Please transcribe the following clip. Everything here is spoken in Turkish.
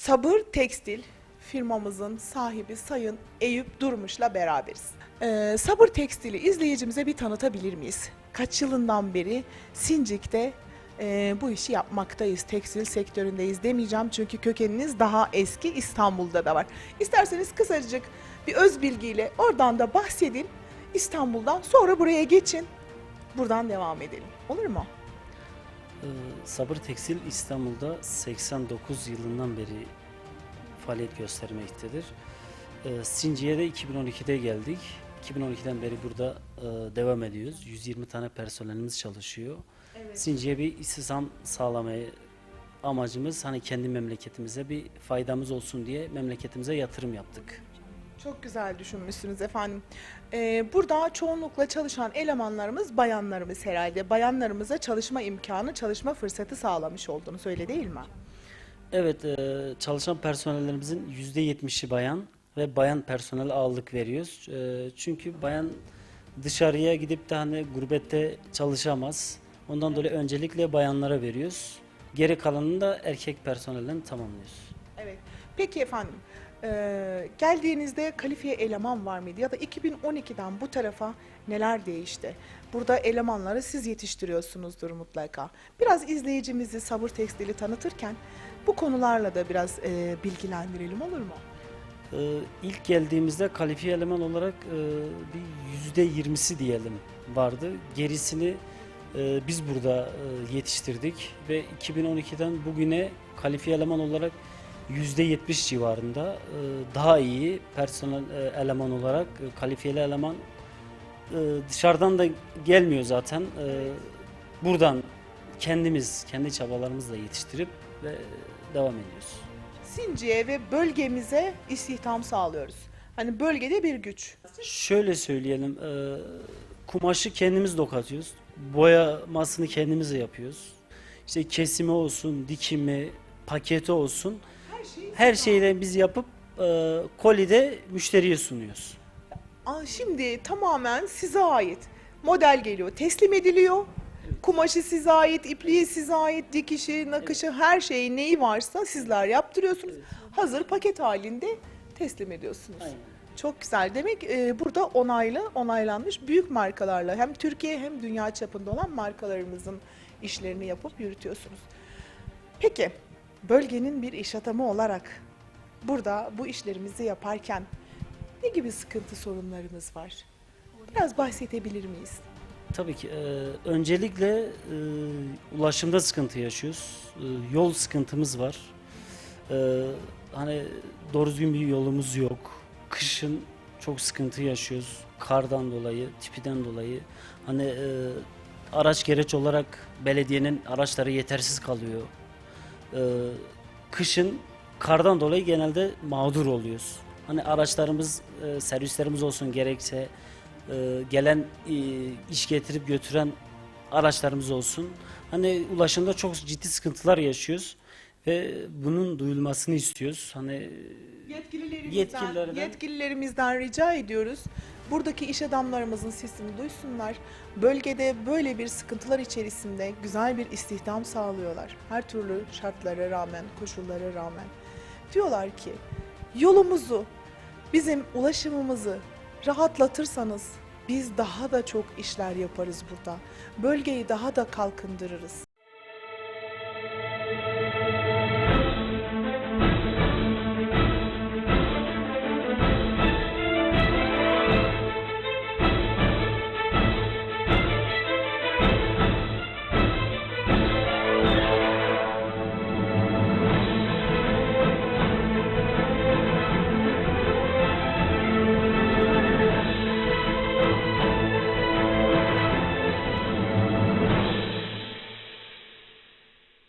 Sabır Tekstil firmamızın sahibi Sayın Eyüp Durmuş'la beraberiz. Ee, Sabır Tekstil'i izleyicimize bir tanıtabilir miyiz? Kaç yılından beri Sincik'te e, bu işi yapmaktayız, tekstil sektöründeyiz demeyeceğim çünkü kökeniniz daha eski İstanbul'da da var. İsterseniz kısacık bir öz bilgiyle oradan da bahsedin İstanbul'dan sonra buraya geçin. Buradan devam edelim. Olur mu? Ee, Sabır Tekstil İstanbul'da 89 yılından beri faaliyet göstermektedir. Ee, Sinci'ye de 2012'de geldik. 2012'den beri burada e, devam ediyoruz. 120 tane personelimiz çalışıyor. Sinci'ye bir istihdam sağlamayı amacımız hani kendi memleketimize bir faydamız olsun diye memleketimize yatırım yaptık. Çok güzel düşünmüşsünüz efendim. Ee, burada çoğunlukla çalışan elemanlarımız bayanlarımız herhalde. Bayanlarımıza çalışma imkanı, çalışma fırsatı sağlamış olduğunu öyle değil mi? Evet, e, çalışan personellerimizin %70'i bayan ve bayan personel ağırlık veriyoruz. E, çünkü bayan dışarıya gidip de hani gurbette çalışamaz. Ondan dolayı öncelikle bayanlara veriyoruz. Geri kalanını da erkek personelden tamamlıyoruz. Evet. Peki efendim, ee, geldiğinizde kalifiye eleman var mıydı? Ya da 2012'den bu tarafa neler değişti? Burada elemanları siz yetiştiriyorsunuzdur mutlaka. Biraz izleyicimizi Sabır Tekstil'i tanıtırken bu konularla da biraz ee, bilgilendirelim olur mu? E, ilk geldiğimizde kalifiye eleman olarak e, bir %20'si diyelim vardı. Gerisini e, biz burada e, yetiştirdik ve 2012'den bugüne kalifiye eleman olarak %70 civarında e, daha iyi personel e, eleman olarak e, kalifiyeli eleman dışarıdan da gelmiyor zaten. Buradan kendimiz kendi çabalarımızla yetiştirip ve devam ediyoruz. Sinci'ye ve bölgemize istihdam sağlıyoruz. Hani bölgede bir güç. Şöyle söyleyelim, kumaşı kendimiz dokatıyoruz, boyamasını kendimiz yapıyoruz. İşte kesimi olsun, dikimi, paketi olsun. Her şeyden biz yapıp e, kolide müşteriye sunuyoruz. Aa, şimdi tamamen size ait. Model geliyor, teslim ediliyor. Kumaşı size ait, ipliği size ait, dikişi, nakışı, her şeyi neyi varsa sizler yaptırıyorsunuz. Hazır paket halinde teslim ediyorsunuz. Aynen. Çok güzel. Demek e, burada onaylı, onaylanmış büyük markalarla hem Türkiye hem dünya çapında olan markalarımızın işlerini yapıp yürütüyorsunuz. Peki, bölgenin bir iş adamı olarak burada bu işlerimizi yaparken ne gibi sıkıntı sorunlarımız var? Biraz bahsedebilir miyiz? Tabii ki. e, öncelikle e, ulaşımda sıkıntı yaşıyoruz. E, yol sıkıntımız var. E, hani doğru düzgün bir yolumuz yok. Kışın çok sıkıntı yaşıyoruz. Kardan dolayı, tipiden dolayı. Hani e, araç gereç olarak belediyenin araçları yetersiz kalıyor. E, kışın kardan dolayı genelde mağdur oluyoruz. Hani araçlarımız, e, servislerimiz olsun gerekse e, gelen e, iş getirip götüren araçlarımız olsun. Hani ulaşımda çok ciddi sıkıntılar yaşıyoruz ve bunun duyulmasını istiyoruz. Hani Yetkililerimizden, Yetkililerden- yetkililerimizden rica ediyoruz. Buradaki iş adamlarımızın sesini duysunlar. Bölgede böyle bir sıkıntılar içerisinde güzel bir istihdam sağlıyorlar. Her türlü şartlara rağmen, koşullara rağmen. Diyorlar ki yolumuzu, bizim ulaşımımızı rahatlatırsanız biz daha da çok işler yaparız burada. Bölgeyi daha da kalkındırırız.